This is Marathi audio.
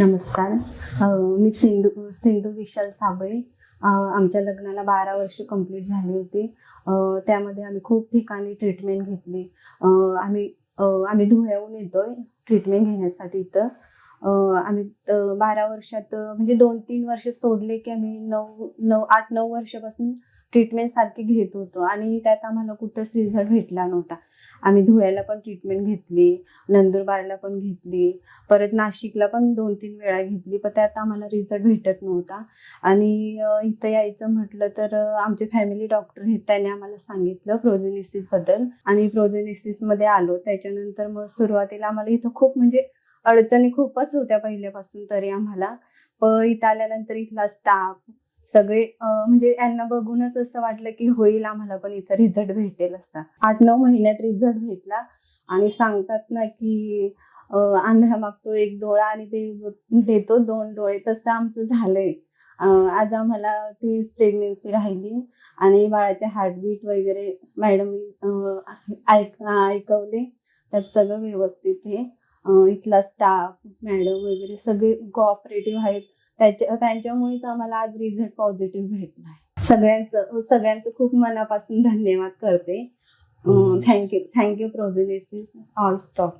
नमस्कार. मी सिंधू सिंधू विशाल साबळे. आमच्या लग्नाला बारा वर्ष कंप्लीट झाली होती. त्यामध्ये आम्ही खूप ठिकाणी ट्रीटमेंट घेतली. आम्ही आम्ही धुळ्याहून येतोय ट्रीटमेंट घेण्यासाठी इथं. आम्ही बारा वर्षात म्हणजे दोन तीन वर्ष सोडले की आम्ही नऊ नऊ आठ नऊ वर्षापासून ट्रीटमेंट सारखी घेत होतो. आणि त्यात आम्हाला कुठंच रिझल्ट भेटला नव्हता. आम्ही धुळ्याला पण ट्रीटमेंट घेतली नंदुरबारला पण घेतली परत नाशिकला पण दोन तीन वेळा घेतली पण त्यात आम्हाला रिझल्ट भेटत नव्हता. आणि इथं यायचं म्हटलं तर आमचे फॅमिली डॉक्टर हे त्याने आम्हाला सांगितलं प्रोजेनिसिसबद्दल. आणि प्रोजेनिसिसमध्ये आलो. त्याच्यानंतर मग सुरुवातीला आम्हाला इथं खूप म्हणजे अडचणी खूपच होत्या पहिल्यापासून तरी आम्हाला. पण इथं आल्यानंतर इथला स्टाफ सगळे म्हणजे यांना बघूनच असं वाटलं की होईल आम्हाला पण इथं रिझल्ट भेटेल असता आठ नऊ महिन्यात रिझल्ट भेटला आणि सांगतात ना की आंधळा मागतो एक डोळा आणि ते देतो दोन डोळे. तसं आमचं झालंय. आज आम्हाला ट्विन्स प्रेग्नेन्सी राहिली आणि बाळाचे हार्टबीट वगैरे मॅडम ऐक ऐकवले. त्यात सगळं व्यवस्थित आहे. इथला स्टाफ मॅडम वगैरे सगळे कोऑपरेटिव्ह आहेत. त्याच्या त्यांच्यामुळेच आम्हाला आज रिझल्ट पॉझिटिव्ह भेटला आहे. सगळ्यांचं सगळ्यांचं खूप मनापासून धन्यवाद करते. थँक्यू थँक्यू प्रोझिनेसिस ऑल स्टॉप